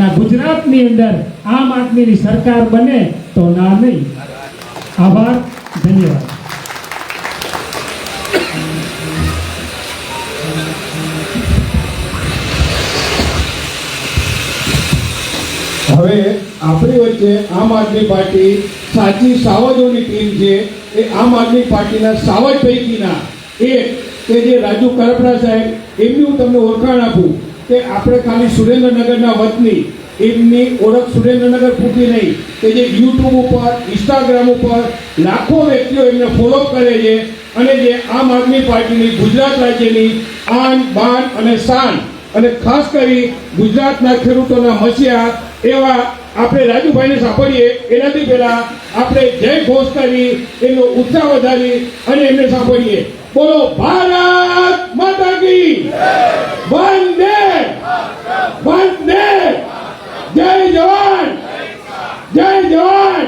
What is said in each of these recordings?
અને ગુજરાતની અંદર આમ આદમીની સરકાર બને તો ના નહીં. આભાર, ધન્યવાદ. હવે આપણી વચ્ચે આમ આદમી પાર્ટી સાચી સાવજોની ટીમ છે. એ આમ આદમી પાર્ટીના સાવજ પૈકીના એક કે જે રાજુ કરપડા સાહેબ, એમની હું તમને ઓળખાણ આપું. કે આપણે ખાલી સુરેન્દ્રનગરના વતની એમની ઓળખ સુરેન્દ્રનગર પૂરતી નહીં, કે જે યુટ્યુબ ઉપર ઇન્સ્ટાગ્રામ ઉપર લાખો વ્યક્તિઓ એમને ફોલો કરે છે અને જે આમ આદમી પાર્ટીની, ગુજરાત રાજ્યની આન, બાન અને શાન અને ખાસ કરી ગુજરાતના ખેડૂતોના મસીહા એવા આપણે રાજુભાઈને સાંભળીએ, એનાથી પહેલા આપણે જય ઘોષ કરી એનો ઉત્સાહ વધારી અને એમને સાંભળીએ. બોલો, ભારત માતા કી વંદે વંદે! જય જવાન! જય જવાન!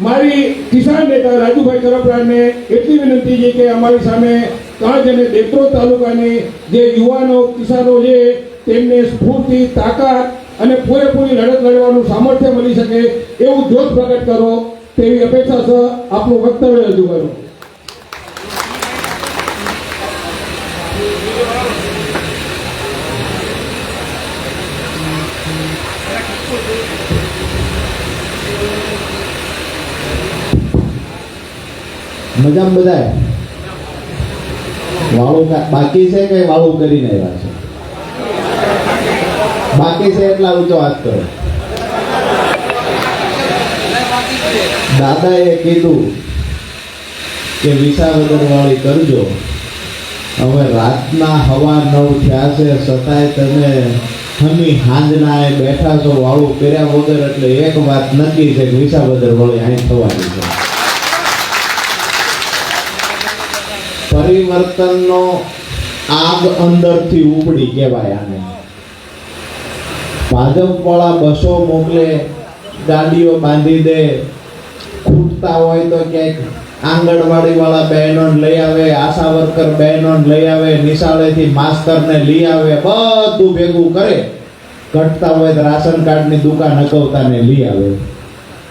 મારી કિસાન નેતા રાજુભાઈ કરપરાને એટલી વિનંતી છે કે અમારી સામે કાજ અને દેત્રોદ તાલુકાની જે યુવાનો, કિસાનો છે, તેમને સ્ફૂર્તિ, તાકાત અને પૂરેપૂરી લડત લડવાનું સામર્થ્ય મળી શકે એવું જોત પ્રગટ કરો તેવી અપેક્ષા સહ આપનું વક્તવ્ય રજૂ કરો. મજામાં બધાય? વાળો બાકી છે કે વાળો કરીને આવ્યા છે? બાકી છે એટલા ઊંચો હાથ કરો. દાદાએ કીધું કે વિસાવદર વાળી કરજો. હવે રાતના હવા નવ થયા છે, છતાંય તમે હમી હાંજના બેઠા છો, વાળું કર્યા વગર એટલે એક વાત નક્કી છે કે વિસાવદર વાળી અહીં થવાની છે. પરિવર્તનનો આગ અંદરથી ઉપડી કહેવાય આને. ભાજપવાળા બસો મોકલે ગાડીઓ બાંધી દે. ખૂટતા હોય તો ક્યાંક આંગણવાડી વાળા બહેનોને લઈ આવે, આશા વર્કર બહેનો લઈ આવે, નિશાળેથી માસ્તરને લઈ આવે, બધું ભેગું કરે. ઘટતા હોય તો રાશન કાર્ડની દુકાન હકવતાને લઈ આવે.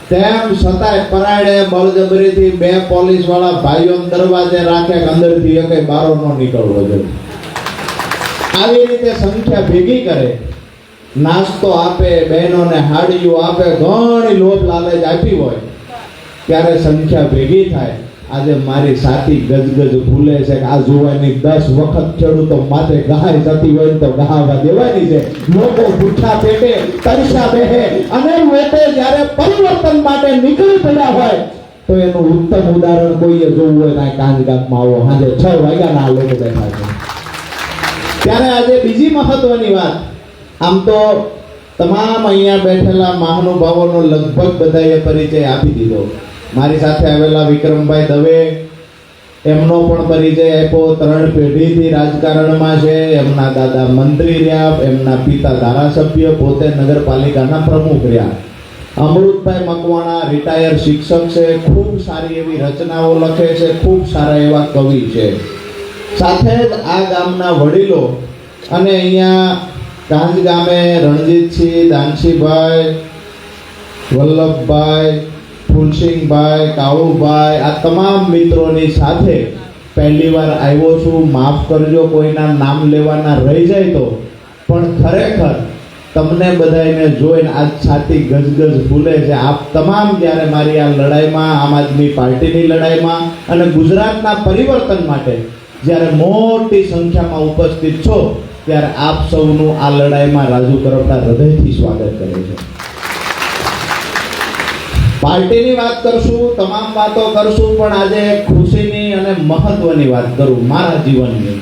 તેમ છતાંય પરાયણે બળજબરીથી બે પોલીસવાળા ભાઈઓ દરવાજે રાખે અંદરથી એકે બારો ન નીકળવો જોઈએ. આવી રીતે સંખ્યા ભેગી કરે, નાસ્તો આપે, બહેનોને હાડીઓ આપે, ઘણી લોભ લાલચ આપી હોય, ત્યારે સંખ્યા ભેગી થાય. આજે મારી સાથી ગજગજ ભૂલે છે કે આ જોવાની દસ વખત ખેડૂતો માથે ગહાય જતી હોય ને તો ગહાવા દેવાની છે. લોકો ભૂઠા પેટે તરસા બેહે અને લોકો જ્યારે પરિવર્તન માટે નીકળી પડ્યા હોય, તો એનું ઉત્તમ ઉદાહરણ કોઈએ જોવું હોય તો કાંજગામમાં આવો. સાંજે છ વાગ્યાના લોકો બેઠા છે. ત્યારે આજે બીજી મહત્વની વાત. આમ તો તમામ અહીંયા બેઠેલા મહાનુભાવોનો લગભગ બધાએ પરિચય આપી દીધો. મારી સાથે આવેલા વિક્રમભાઈ દવે, એમનો પણ પરિચય આપ્યો. ત્રણ પેઢીથી રાજકારણમાં છે. એમના દાદા મંત્રી રહ્યા, એમના પિતા ધારાસભ્ય, પોતે નગરપાલિકાના પ્રમુખ રહ્યા. અમૃતભાઈ મકવાણા રિટાયર શિક્ષક છે. ખૂબ સારી એવી રચનાઓ લખે છે. ખૂબ સારા એવા કવિ છે. સાથે જ આ ગામના વડીલો અને અહીંયા કાંજ ગામે રણજીતસિંહ દાનસીભાઈ વલ્લભભાઈ ફૂલસિંહભાઈ કાળુભાઈ આ તમામ મિત્રોની સાથે પહેલી વાર આવ્યો છું. માફ કરજો, કોઈના નામ લેવાના રહી જાય તો. પણ ખરેખર તમને બધાને જોઈને આજ છાતી ગજગજ ફૂલે છે. આપ તમામ જ્યારે મારી આ લડાઈમાં, આમ આદમી પાર્ટીની લડાઈમાં અને ગુજરાતના પરિવર્તન માટે જ્યારે મોટી સંખ્યામાં ઉપસ્થિત છો, ત્યારે આપ સૌનું આ લડાઈમાં રાજુ કરપડા હૃદયથી સ્વાગત કરે છે પાર્ટીની વાત કરશું, તમામ વાતો કરશું, પણ આજે ખુશીની અને મહત્વની વાત કરું મારા જીવનની.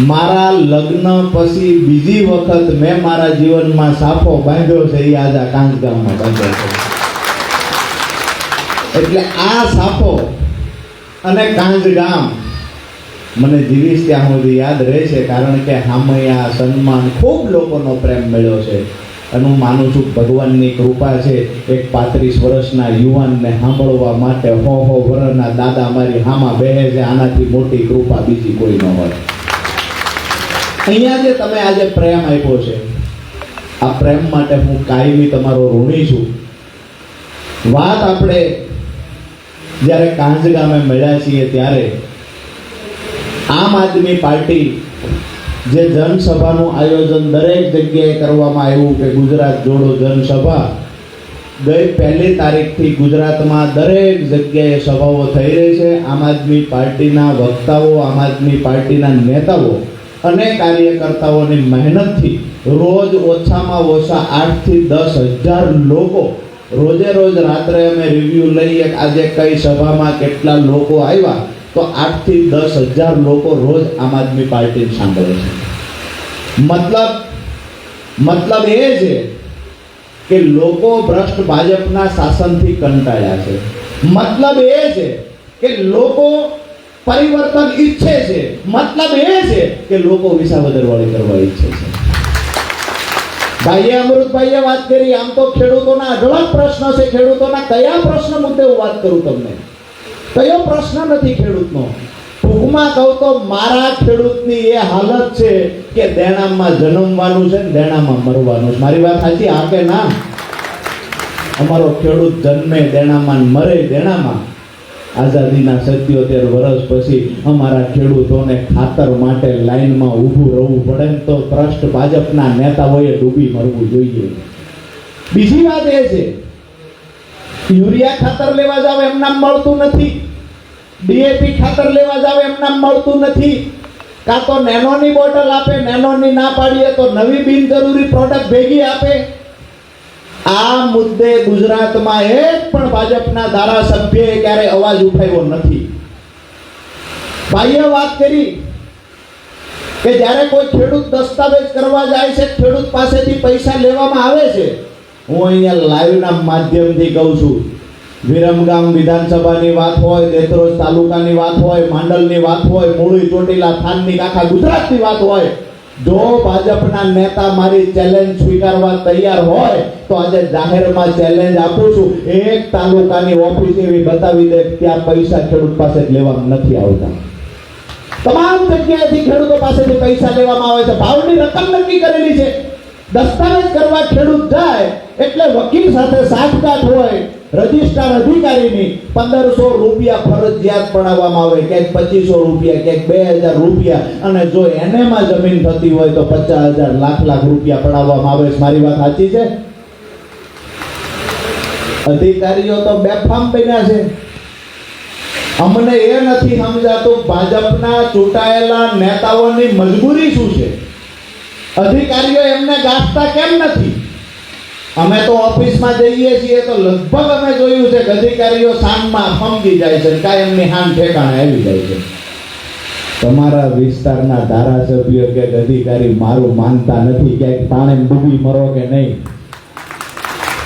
મારા લગ્ન પછી બીજી વખત મેં મારા જીવનમાં સાફો બાંધ્યો છે, એ આજે કાંચ ગામમાં બાંધ્યો છે. એટલે આ સાફો અને કાંજ ગામ મને જીવીશ ત્યાં સુધી યાદ રહેશે, કારણ કે હામૈયા, સન્માન ખૂબ લોકોનો પ્રેમ મળ્યો છે. અને હું માનું છું ભગવાનની કૃપા છે એક પાંત્રીસ વર્ષના યુવાનને સાંભળવા માટે હો હો, વરના દાદા મારી હામાં બેહે છે, આનાથી મોટી કૃપા બીજી કોઈ ન હોય. અહીંયા જે તમે આજે પ્રેમ આપ્યો છે, આ પ્રેમ માટે હું કાયમી તમારો ઋણી છું. વાત આપણે જ્યારે કાંજ ગામે મળ્યા છીએ ત્યારે આમ આદમી પાર્ટી જે જનસભાનું આયોજન દરેક જગ્યાએ કરવામાં આવ્યું કે ગુજરાત જોડો જનસભા. ગઈ પહેલી તારીખથી ગુજરાતમાં દરેક જગ્યાએ સભાઓ થઈ રહી છે. આમ આદમી પાર્ટીના વક્તાઓ, આમ આદમી પાર્ટીના નેતાઓ અને કાર્યકર્તાઓની મહેનતથી રોજ ઓછામાં ઓછા આઠથી દસ હજાર લોકો રોજે રોજ રાત્રે અમે રિવ્યૂ લઈએ આજે કઈ સભામાં કેટલા લોકો આવ્યા. તો આઠથી દસ હજાર લોકો રોજ આમ આદમી પાર્ટી સાંભળે છે. મતલબ મતલબ એ છે કે લોકો ભ્રષ્ટ ભાજપના શાસનથી કંટાળ્યા છે. મતલબ એ છે કે લોકો પરિવર્તન ઈચ્છે છે. મતલબ એ છે કે લોકો વિસાવદર વાળી કરવા ઈચ્છે છે. ભાઈએ અમૃતભાઈએ વાત કરી, આમ તો ખેડૂતોના અઢળક પ્રશ્ન છે. ખેડૂતોના કયા પ્રશ્ન મુદ્દે હું વાત કરું તમને? કયો પ્રશ્ન નથી ખેડૂતનો? ટૂંકમાં કહું તો મારા ખેડૂતની એ હાલત છે કે દેણામાં જન્મવાનું છે ને દેણામાં મરવાનું છે. મારી વાત સાચી આ કે ના? અમારો ખેડૂત જન્મે, દેણામાં મરે, દેણામાં. આઝાદીના સત્યોતેર વર્ષ પછી અમારા ખેડૂતોને ખાતર માટે લાઈનમાં ઊભું રહેવું પડે તો ભ્રષ્ટ ભાજપના નેતાઓએ ડૂબી મરવું જોઈએ. બીજી વાત એ છે, યુરિયા ખાતર લેવા જાવ એમ નામ મળતું નથી. ડીએપી ખાતર લેવા જાવ એમ નામ મળતું નથી. કાં તો નેનોની બોટલ આપે, નેનોની ના પાડીએ તો નવી બિનજરૂરી પ્રોડક્ટ ભેગી આપે. આ મુદ્દે ગુજરાતમાં એક પણ ભાજપના ધારાસભ્યએ ક્યારે અવાજ ઉઠાવ્યો નથી. ભાઈએ વાત કરી કે જ્યારે કોઈ ખેડૂત દસ્તાવેજ કરવા જાય છે, ખેડૂત પાસેથી પૈસા લેવામાં આવે છે, હું અહીંયા લાઈવના માધ્યમથી કહું છું. વિરમગામ વિધાનસભાની વાત હોય દેત્રોજ તાલુકાની વાત હોય, માંડલની વાત હોય, મૂળી ચોટીલા થાનની આખા ગુજરાતની વાત હોય, જો ભાજપના નેતા મારી ચેલેન્જ સ્વીકારવા તૈયાર હોય, તો આજે જાહેરમાં ચેલેન્જ આપું છું. એક તાલુકાની ઓફિસ એવી બતાવી દે ત્યાં પૈસા ખેડૂત પાસે લેવા નથી આવતા. તમામ જગ્યાએથી ખેડૂતો પાસેથી પૈસા લેવામાં આવે છે. ભાવની રકમ નક્કી કરેલી છે. દસ્તાવેજ કરવા ખેડૂત જાય, એટલે વકીલ સાથે સાઠગાંઠ હોય રજિસ્ટ્રાર અધિકારીની પંદરસો રૂપિયા ફરજિયાત પડાવવામાં આવે. ક્યાંક પચીસો રૂપિયા, ક્યાંક બે હજાર રૂપિયા. અને જો એનેમાં જમીન થતી હોય તો પચાસ હજાર, લાખ લાખ રૂપિયા પડાવવામાં આવે મારી વાત સાચી છે? અધિકારીઓ તો બેફામ બન્યા છે. અમને એ નથી સમજાતું ભાજપના ચૂંટાયેલા નેતાઓની મજબૂરી શું છે? અધિકારીઓ એમને ગાંઠતા કેમ નથી? અમે તો ઓફિસમાં જઈએ છીએ તો લગભગ અમે જોયું છે કે અધિકારીઓ સાંજમાં સમજી જાય છે કાયમની હાન ઠેકાણે આવી જાય છે. તમારા વિસ્તારના ધારાસભ્ય કે અધિકારી મારું માનતા નથી ક્યાંક પાણે ડૂબી મરો કે નહીં.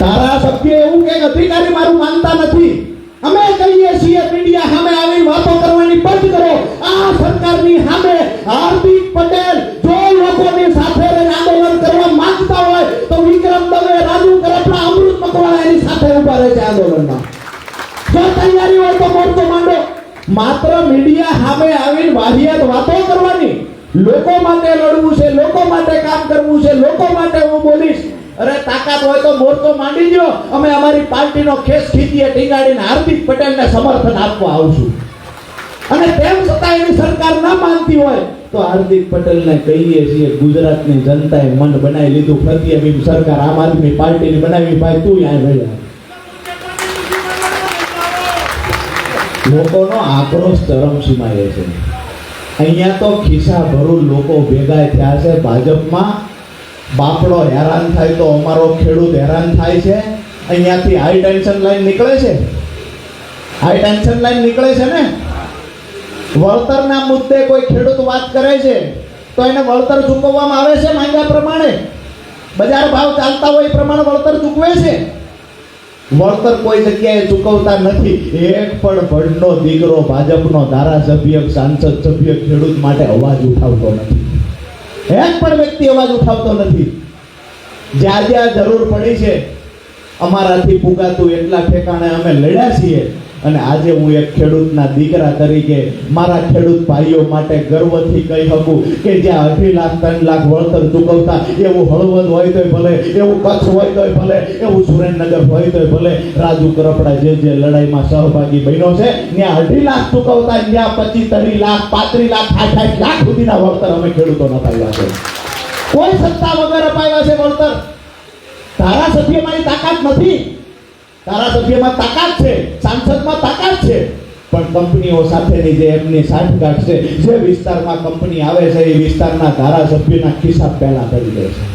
ધારાસભ્ય એવું કે અધિકારી મારું માનતા નથી. અમે કહીએ છીએ મીડિયા સામે આવી વાતો કરવાની બંધ કરો. આ સરકારની સામે હાર્દિક પટેલ જો લોકોની સાથે કરવા માંગતા હોય તો વિક્રમ દવે, રાજુ કરપડા અમૃત મકવાણા એની સાથે ઊભા રહે છે આંદોલનમાં જો તૈયારી હોય તો મોરચો માંડો. માત્ર મીડિયા સામે આવીને વાહિયાત વાતો કરવાની. લોકો માટે લડવું છે, લોકો માટે કામ કરવું છે, લોકો માટે હું બોલીશ. અરે તાકાત હોય તો મોરચો માંડી દો અમે અમારી પાર્ટીનો ખેસ ખીચીએ ટીંગાડીને હાર્દિક પટેલને સમર્થન આપવા આવશું અને તેમ છતાં એની સરકાર ના માનતી હોય તો હાર્દિક પટેલને કહીએ છીએ, ગુજરાતની જનતાએ મન બનાવી લીધું. ફરતી એમ સરકાર આમ આદમી પાર્ટીની બનાવી. ભાઈ, તું અહીંયા રહ્યા લોકોનો આક્રોશ ચરમસીમાએ છે. અહીંયા તો ખિસ્સા ભરું લોકો ભેગા થયા છે ભાજપમાં. બાપડો હેરાન થાય તો અમારો ખેડૂત હેરાન થાય છે. અહીંયાથી હાઈ ટેન્શન લાઈન નીકળે છે. હાઈ ટેન્શન લાઈન નીકળે છે ને? વળતરના મુદ્દે કોઈ ખેડૂત વાત કરે છે, તો એને વળતર ચૂકવવામાં આવે છે માંગ્યા પ્રમાણે? બજાર ભાવ ચાલતા હોય એ પ્રમાણે વળતર ચૂકવે છે? વળતર કોઈ જગ્યાએ ચૂકવતા નથી. એક પણ ભડનો દીકરો ભાજપનો ધારાસભ્ય, સાંસદ સભ્ય, ખેડૂત માટે અવાજ ઉઠાવતો નથી. એક પણ વ્યક્તિ અવાજ ઉઠાવતો નથી. જ્યાં જ્યાં જરૂર પડી છે, અમારાથી પુગાતું એટલા ઠેકાણે અમે લડ્યા છીએ. અને આજે હું એક ખેડૂતના દીકરા તરીકે મારા ખેડૂત ભાઈઓ માટે ગર્વથી કહી શકું કે જ્યાં અઢી લાખ, ત્રણ લાખ વળતર ચૂકવતા, એવું હળવદ હોય તોય ભલે, એવું કચ્છ હોય તોય ભલે, એવું સુરેન્દ્રનગર હોય તોય ભલે, રાજુ કરપડા જે જે લડાઈમાં સહભાગી બન્યો છે, ત્યાં અઢી લાખ ચૂકવતા, ત્યાં પચીસ ત્રીસ લાખ, પાંત્રીસ લાખ આઠ લાખ સુધીના વળતર અમે ખેડૂતોને અપાવ્યા છે. કોઈ સત્તા વગર અપાવ્યા છે વળતર? ધારાસભ્ય મારી તાકાત નથી. ધારાસભ્યમાં તાકાત છે, સાંસદમાં તાકાત છે. પણ કંપનીઓ સાથેની જે એમની સાઠગાંઠ છે, જે વિસ્તારમાં કંપની આવે છે, એ વિસ્તારના ધારાસભ્યના ખિસ્સા પહેલા કરી દે છે.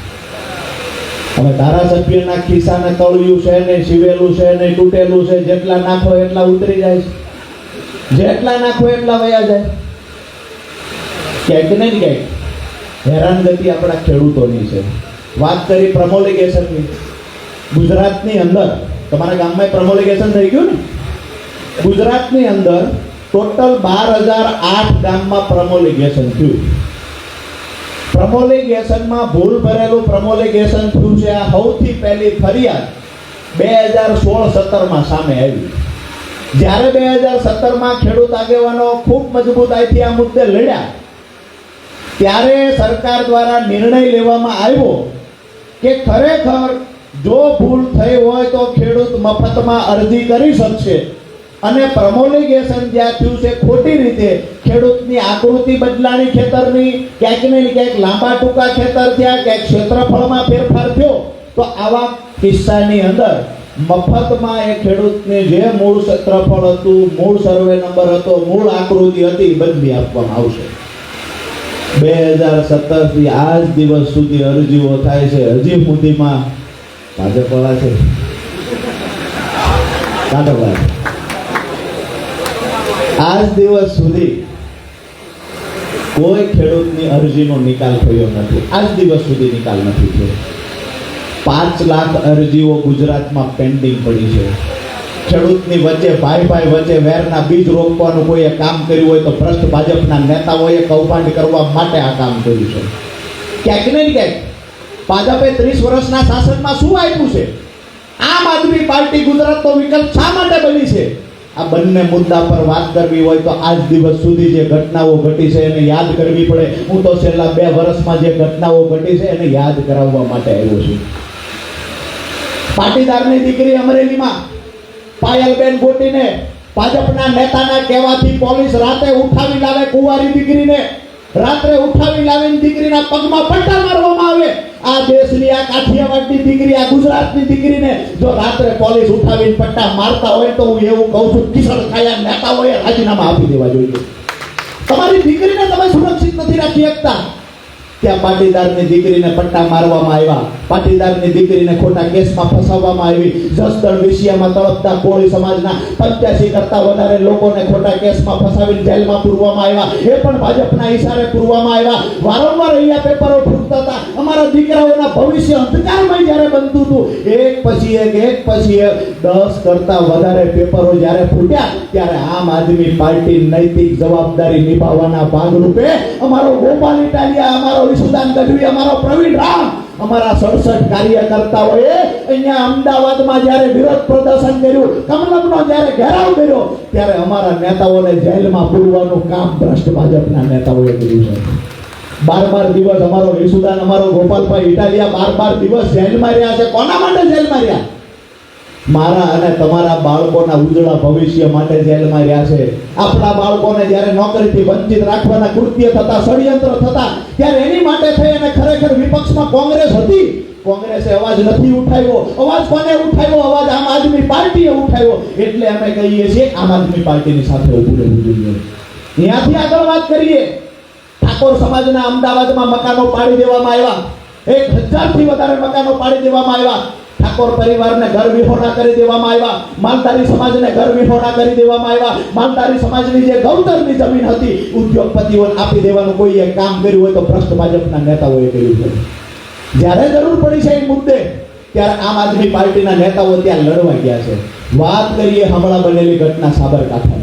હવે ધારાસભ્યના ખિસ્સાને તળિયું છે ને સીવેલું છે ને તૂટેલું છે, જેટલા નાખો એટલા ઉતરી જાય છે. જેટલા નાખો એટલા વયા જાય. ક્યાંક ને ક્યાંક હેરાનગતિ આપણા ખેડૂતોની છે. વાત કરી પ્રમોલિગેશનની. ગુજરાતની અંદર તમારા ગામમાં પ્રમોલિગેશન થઈ ગયું ને? ગુજરાતની અંદર ટોટલ બાર હજાર આઠ ગામમાં પ્રમોલિગેશન થયું. પ્રમોલિગેશનમાં ભૂલ ભરેલું પ્રમોલિગેશન થયું છે. આ સૌથી પહેલી ફરિયાદ બે હજાર સોળ સત્તરમાં સામે આવી. જ્યારે બે હજાર સત્તરમાં ખેડૂત આગેવાનો ખૂબ મજબૂતાઈથી આ મુદ્દે લડ્યા, ત્યારે સરકાર દ્વારા નિર્ણય લેવામાં આવ્યો કે ખરેખર જો ભૂલ થઈ હોય તો ખેડૂત મફતમાં અરજી કરી શકશે. અને પ્રમોલિગેશન જ્યાં થયું છે, ખોટી રીતે ખેડૂતની આકૃતિ બદલાણી ખેતરની, ક્યાંક ને ક્યાંક લાંબા ટૂંકા ખેતર થયા, ક્યાંક ક્ષેત્રફળમાં ફેરફાર થયો, તો આવા કિસ્સાની અંદર મફતમાં એ ખેડૂતને જે મૂળ ક્ષેત્રફળ હતું, મૂળ સર્વે નંબર હતો, મૂળ આકૃતિ હતી બદલી આપવામાં આવશે. બે હજાર સત્તરથી આજ દિવસ સુધી અરજીઓ થાય છે. હજી સુધીમાં ભાજપવાળા છે. આજ દિવસ સુધી કોઈ ખેડૂતની અરજીનો નિકાલ થયો નથી. આજ દિવસ સુધી નિકાલ નથી થયો. પાંચ લાખ અરજીઓ ગુજરાતમાં પેન્ડિંગ પડી છે. ખેડૂતની વચ્ચે ભાઈ ભાઈ વચ્ચે વેરના બીજ રોપવાનું કોઈએ કામ કર્યું હોય તો ભ્રષ્ટ ભાજપના નેતાઓએ કૌભાંડ કરવા માટે આ કામ કર્યું છે. ક્યાંક ને ક્યાંક ભાજપે ત્રીસ વર્ષના શાસનમાં શું આપ્યું છે? આમ આદમી પાર્ટી ગુજરાતનો વિકલ્પ શા માટે બની છે? આ બંને મુદ્દા પર વાત કરવી હોય તો આજ દિવસ સુધી જે ઘટનાઓ ઘટી છે એને યાદ કરવી પડે. હું તો છેલ્લા બે વર્ષમાં જે ઘટનાઓ ઘટી છે એને યાદ કરાવવા માટે આવ્યો છું. પાટીદારની દીકરી અમરેલીમાં પાયલબેન ગોટીને ભાજપના નેતાના કહેવાથી પોલીસ રાતે ઉઠાવી લાવે કુંવારી દીકરીને. રાત્રે ઉઠાવી લાવીને દીકરીના પગમાં પટ્ટા મારવામાં આવે. આ દેશની આ કાઠિયાવાડની દીકરી, આ ગુજરાતની દીકરીને જો રાત્રે પોલીસ ઉઠાવીને પટ્ટા મારતા હોય તો હું એવું કહું છું, કિશોર ખાયા નેતાઓએ રાજીનામા આપી દેવા જોઈએ. તમારી દીકરીને તમે સુરક્ષિત નથી રાખી શકતા. ત્યાં પાટીદારની દીકરીને પટ્ટા મારવામાં આવ્યા. પાટીદારની દીકરીને ખોટા કેસમાં ફસાવવામાં આવી. જસદણ વિષયમાં તળપતા કોળી સમાજના પત્યાસી કરતા વધારે લોકોને ખોટા કેસમાં ફસાવીને જેલમાં પૂરવામાં આવ્યા. એ પણ ભાજપના ઈશારે પૂરવામાં આવ્યા. વારંવાર અહીંયા પેપરો ફૂટતા હતા. અમારા દીકરાઓના ભવિષ્ય અંધકારમય જ્યારે બનતું હતું, એક પછી એક એક પછી એક, દસ કરતા વધારે પેપરો જ્યારે ફૂટ્યા, ત્યારે આમ આદમી પાર્ટી નૈતિક જવાબદારી નિભાવવાના ભાગરૂપે અમારો ગોપાલ ઇટાલિયા, અમારો ઈશુદાન ગઢવી અમારો પ્રવીણ રામ. અમારા સડસઠ કાર્યકર્તાઓએ અહીંયા અમદાવાદમાં જ્યારે વિરોધ પ્રદર્શન કર્યું કમલમનો જ્યારે ઘેરાવ કર્યો, ત્યારે અમારા નેતાઓને જેલમાં પૂરવાનું કામ ભ્રષ્ટ ભાજપના નેતાઓએ કર્યું છે. બાર બાર દિવસ અમારો ઈશુદાન અમારો ગોપાલભાઈ ઇટાલિયા બાર બાર દિવસ જેલમાં રહ્યા છે. કોના માટે જેલમાં રહ્યા? મારા અને તમારા બાળકોના ઉજળા ભવિષ્ય માટે જેલમાં રહ્યા છે. આપણા બાળકોને જ્યારે નોકરીથી વંચિત રાખવાના કૃત્ય થતા, ષડયંત્ર થતા, ત્યારે એની માટે થઈ અને ખરેખર વિપક્ષમાં કોંગ્રેસ હતી. કોંગ્રેસે અવાજ નથી ઉઠાવ્યો. અવાજ કોને ઉઠાવ્યો? અવાજ આમ આદમી પાર્ટીએ ઉઠાવ્યો. એટલે અમે કહીએ છીએ આમ આદમી પાર્ટીની સાથે ઊભું રહેવું જોઈએ. ત્યાંથી આગળ વાત કરીએ. ઠાકોર સમાજના અમદાવાદમાં મકાનો પાડી દેવામાં આવ્યા. એક હજારથી વધારે મકાનો પાડી દેવામાં આવ્યા. ઠાકોર પરિવારને ઘર વિહોણા કરી દેવામાં આવ્યા. માલધારી સમાજને ઘર વિહોણા કરી દેવામાં આવ્યા. માલધારી સમાજની જે ગૌતરની જમીન હતી, ઉદ્યોગપતિઓને આપી દેવાનું કોઈએ કામ કર્યું હોય તો ભ્રષ્ટ ભાજપના નેતાઓએ કર્યું છે. જ્યારે જરૂર પડી છે એ મુદ્દે, ત્યારે આમ આદમી પાર્ટીના નેતાઓ ત્યાં લડવા ગયા છે. વાત કરીએ હમણાં બનેલી ઘટના સાબરકાંઠાની.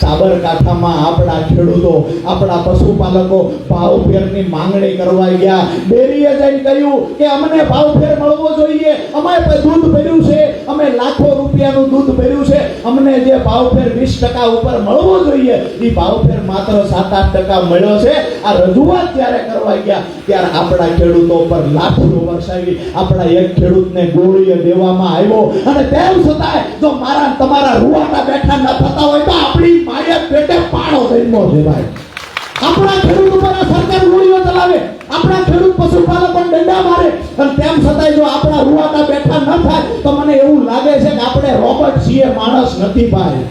સાબરકાંઠામાં આપણા ખેડૂતો, આપણા પશુપાલકો ભાવફેરની માંગણી કરવા ગયા. ડેરીએ જઈને કહ્યું કે અમને ભાવફેર મળવો જોઈએ. અમારે દૂધ ભર્યું છે. અમે લાખો રૂપિયાનું દૂધ ભર્યું છે, અમને જે ભાવફેર વીસ ટકા ઉપર મળવો જોઈએ એ ભાવફેર માત્ર સાત આઠ ટકા મળ્યો છે. આ રજૂઆત જ્યારે કરવા ગયા, ત્યારે આપણા ખેડૂતો પર લાઠીઓ વરસાવી, આપણા એક ખેડૂતને ગોળીએ દેવામાં આવ્યો. અને તેમ છતાંય, જો મારા તમારા રૂવાના બેઠા ન થતા હોય, તો આપણી માએ પેટે પાણો જન્મો છે ભાઈ. આપણા ખેડૂત ઉપર સરકાર ગોળીઓ ચલાવે. આપણા ખેડૂત પશુપાલક પણ દંડા મારે. અને તેમ છતાંય જો આપણા રૂવાટા બેઠા ન થાય, તો મને એવું લાગે છે કે આપણે રોબર્ટ છીએ, માણસ નથી ભાઈ.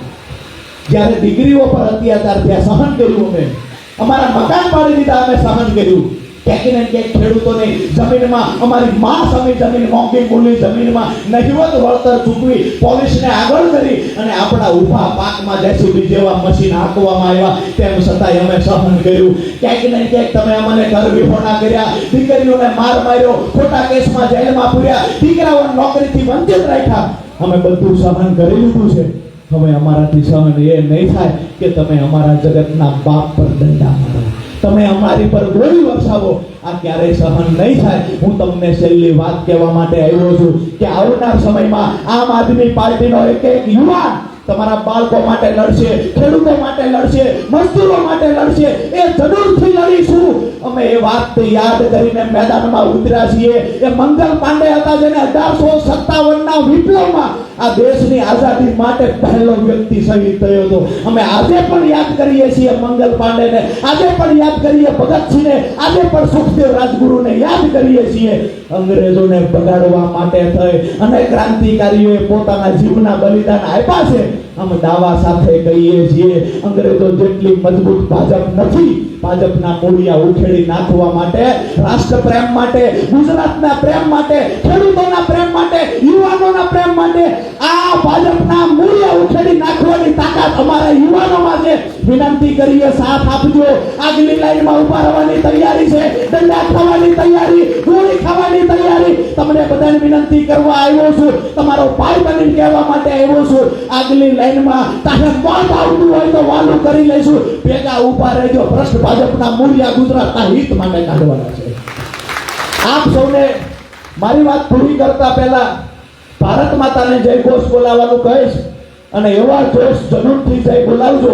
જ્યારે દીકરીઓ પર અત્યાચાર થયા, સહન કર્યું અમે. અમારા મકાન પાડી દીધા, અમે સહન કર્યું. ક્યાંક ને ક્યાંક ખેડૂતોની જમીનમાં, અમારી માં સામે જમીન મોંઘી મૂલ્ય જમીનમાં નહિવત વળતર ચૂકવી પોલીસને આગળ કરી અને આપણા ઊભા પાકમાં જેસીબી જેવા મશીન હાંકવામાં આવ્યા, તેમ છતાંય અમે સહન કર્યું. ક્યાંક ને ક્યાંક તમે અમને ઘર વિહોણા કર્યા, દીકરીઓને માર માર્યો, ખોટા કેસમાં જેલમાં પૂર્યા દીકરાઓને નોકરીથી વંચિત રાખ્યા. અમે બધું સહન કરી લીધું છે. હવે અમારાથી સહન એ નહીં થાય કે તમે અમારા જગતના બાપ પર દંડા મારો. તમે અમારી પર ગોળી વરસાવો, આ ક્યારેય સહન નહીં થાય. હું તમને છેલ્લી વાત કહેવા માટે આવ્યો છું કે આવનાર સમયમાં આમ આદમી પાર્ટીનો એક એક યુવાન તમારા બાળકો માટે લડશે, ખેડૂતો માટે લડશે, મજદૂરો માટે લડશે, એ જરૂરથી લડીશું. અમે એ વાત યાદ કરીને મેદાનમાં ઉતર્યા છીએ. એ મંગલ પાંડે હતા જેને અઢારસો સત્તાવન ના વિપ્લવમાં આ દેશની આઝાદી માટે પહેલો વ્યક્તિ શહીદ થયો હતો. અમે આજે પણ યાદ કરીએ છીએ મંગલ પાંડેને. આજે પણ યાદ કરીએ ભગતસિંહને. આજે પણ સુખદેવ રાજગુરુને યાદ કરીએ છીએ. અંગ્રેજોને ભગાડવા માટે થઈ અને ક્રાંતિકારીઓએ પોતાના જીવના બલિદાન આપ્યા છે. અમે દાવા સાથે કહીએ છીએ, અંગ્રેજો જેટલી મજબૂત ભાજપ નથી, ભાજપના મૂળિયા ઉખેડી નાખવા માટે રાષ્ટ્ર પ્રેમ માટે, ગુજરાતના પ્રેમ માટે, ખેડૂતોના પ્રેમ માટે, યુવાનોના પ્રેમ માટે આ ભાજપના મૂળિયા ઉખેડી નાખવાની તાકાત અમારા યુવાનોમાં છે. વિનંતી કરીએ, સાથ આપજો. આગલી લાઈનમાં ઊભા રહેવાની તૈયારી છે. દંડા ખાવાની તૈયારી, ગોળી ખાવાની તૈયારી. તમને બધાને વિનંતી કરવા આવ્યો છું. તમારો ભાઈ બની કહેવા માટે આવ્યો છું. આગલી લાઈનમાં તારે મોત આવતું હોય તો વાલું કરી લઈશું. ભેગા ઊભા રહેજો. ભ્રષ્ટ ભાજપના મૂળિયા ગુજરાતના હિત માટે કાઢવાના છે. આપ સૌને મારી વાત પૂરી કરતા પહેલા ભારત માતાને જય ઘોષ બોલાવવાનું કહીશ અને એવા જોશ જનૂનથી જય બોલાવજો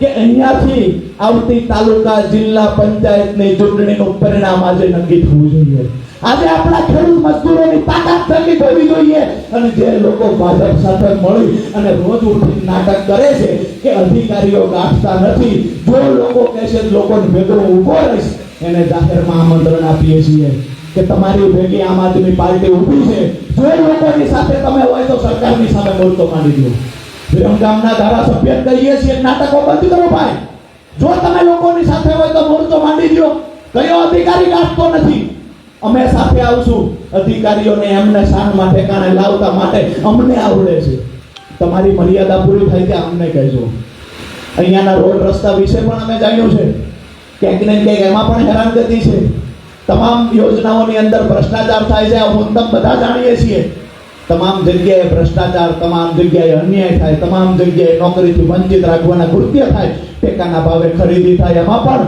કે અહીંયાથી આવતી તાલુકા જિલ્લા પંચાયતની ચૂંટણીનું પરિણામ આજે નક્કી થવું જોઈએ. આજે આપણા ખેડૂત મજદૂરોની તાકાત નક્કી થવી જોઈએ. અને જે લોકો ભાજપ સાથે મળી અને રોજ ઉઠી નાટક કરે છે કે અધિકારીઓ ગાંઠતા નથી, જો લોકો કહે છે લોકોને ભેગો ઊભો રહીશ, એને જાહેરમાં આમંત્રણ આપીએ છીએ કે તમારી ભેગી આમ આદમી પાર્ટી ઊભી છે. જો લોકોની સાથે તમે હોય તો સરકારની સામે બોલતો માંડી દો વિરમગામના ધારાસભ્ય કહીએ છીએ, નાટકો બંધ કરો ભાઈ. જો તમે લોકોની સાથે હોય તો મોરચો માંડી દો કયો અધિકારી ગાંઠતો નથી? અમે સાથે આવશું. અધિકારીઓને એમને શાનમાં ઠેકાણે લાવતા માટે અમને આવડે છે. તમારી મર્યાદા પૂરી થાય ત્યાં અમને કહેજો. અહીંયાના રોડ રસ્તા વિશે પણ અમે જાણ્યું છે. ક્યાંક ને ક્યાંક એમાં પણ હેરાનગતિ છે. તમામ યોજનાઓની અંદર ભ્રષ્ટાચાર થાય છે હું તમ બધા જાણીએ છીએ. તમામ જગ્યાએ ભ્રષ્ટાચાર, તમામ જગ્યાએ અન્યાય થાય, તમામ જગ્યાએ નોકરીથી વંચિત રાખવાના કૃત્ય થાય, ટેકાના ભાવે ખરીદી થાય, એમાં પણ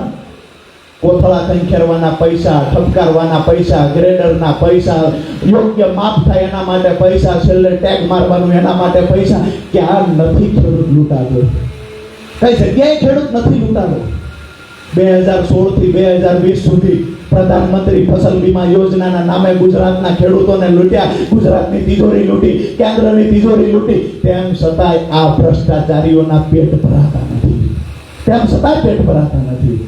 કોથળા ખંખેરવાના પૈસા, ઠપકારવાના પૈસા, ગ્રેડરના પૈસા, યોગ્ય માપ થાય એના માટે પૈસા, છેલ્લે ટેગ મારવાનું એના માટે પૈસા. ક્યાં નથી ખેડૂત લૂંટાતો? કઈ જગ્યાએ ખેડૂત નથી લૂંટાતો? બે હજાર સોળથી બે હજાર વીસ સુધી પ્રધાનમંત્રી ફસલ બીમા યોજનાના નામે ગુજરાતના ખેડૂતોને લૂંટ્યા. ગુજરાતની તિજોરી લૂંટી, કેન્દ્રની તિજોરી લૂંટી. તેમ છતાંય આ ભ્રષ્ટાચારીઓના પેટ ભરાતા નથી. તેમ છતાંય પેટ ભરાતા નથી.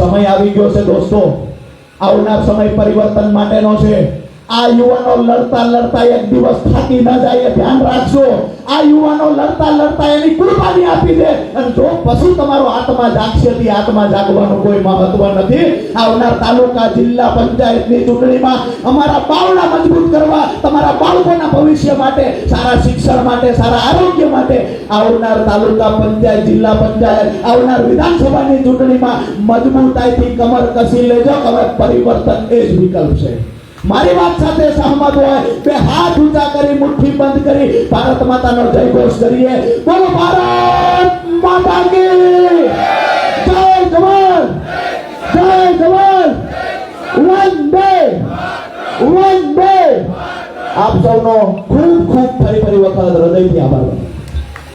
સમય આવી ગયો છે દોસ્તો. આવનાર સમય પરિવર્તન માટેનો છે. આ યુવાનો લડતા લડતા એક દિવસ થાકી ન જાય ધ્યાન રાખજો. આ યુવાનો લડતા લડતા એની કુરબાની આપી દે. અને જો પછી તમારો આત્મા જાગશે, તે આત્મા જાગવાનું કોઈ મહત્વ નથી. આવનાર તાલુકા, જિલ્લા, પંચાયતની ચૂંટણીમાં અમારા બાવડા મજબૂત કરવા, તમારા બાળકોના ભવિષ્ય માટે, સારા શિક્ષણ માટે, સારા આરોગ્ય માટે આવનાર તાલુકા, પંચાયત, જિલ્લા, પંચાયત, આવનાર વિધાનસભાની ચૂંટણીમાં મજબૂતાઈથી કમર કસી લેજો, હવે પરિવર્તન એ જ વિકલ્પ છે. મારી વાત સાથે સહમત હોય. બે હાથ ઊંચા કરી, મુઠ્ઠી બંધ કરી, ભારત માતાનો જય ઘોષ કરીએ. બોલો ભારત માતા કી જય જવાન. જય જવાન. વંદે. વંદે. આપ સૌનો ખૂબ ખૂબ ફરી ફરી વખત હૃદયથી આભાર.